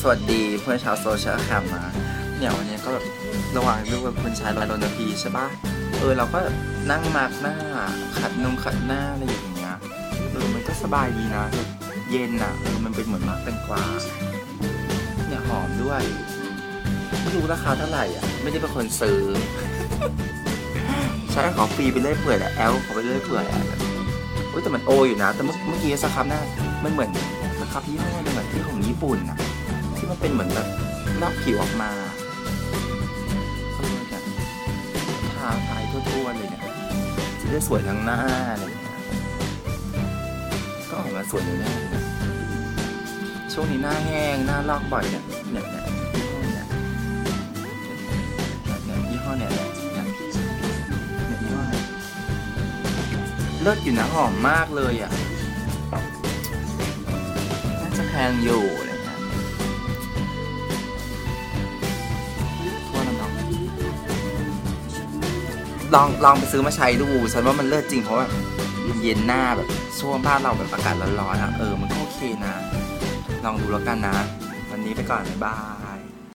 สวัสดีเพื่อนชาวโซเชียลแคมนะเนี่ยวันนี้ก็แบบระหว่างดูแบบคุณชายรอยรณพีใช่ปะเออเราก็นั่งมาร์กหน้า ขัดนมขัดหน้าอะไรอย่างเงี้ยเออมันก็สบายดีนะเย็นอะเออมันเป็นเหมือนมาร์กแตงกวาเนี่ยหอมด้วยไม่รู้ราคาเท่าไหร่อะ ไม่ได้เป็นคนซื้อใช้ของฟรีไปเรื่อยเปื่อยแหละแอลขอไปเรื่อยเปื่อยอะอุ้ยแต่มันโออยู่นะ แต่เมื่อกี้สครับหน้ามันเหมือนสครับยี่ห้อหนึงเหมือนที่ของญี่ปุ่นอะ ที่มันเป็นเหมือนแบบลอกผิวออกมาเออเนี่ยทาทายทั่วๆเลยเนี่ยจะได้สวยทั้งหน้าอะไรอย่างเงี้ยก็ออกมาสวยอยู่แน่เลยนะช่วงนี้หน้าแห้งหน้าลอกบ่อยเนี่ยเนี่ยเนี่ยยี่ห้อเนี่ยเนี่ยเนี่ยเนี่ยยี่ห้อเนี่ยเลิศอยู่นะหอมมากเลยอะน่าจะแพงอยู่ ลองลองไปซื้อมาใช้ดูฉันว่ามันเลิศจริงเพราะแบบเย็นๆหน้าแบบช่วงบ้านเราแบบอากาศร้อนๆอะเออมันก็โอเคนะ ลองดูแล้วกันนะ วันนี้ไปก่อนบ๊ายบาย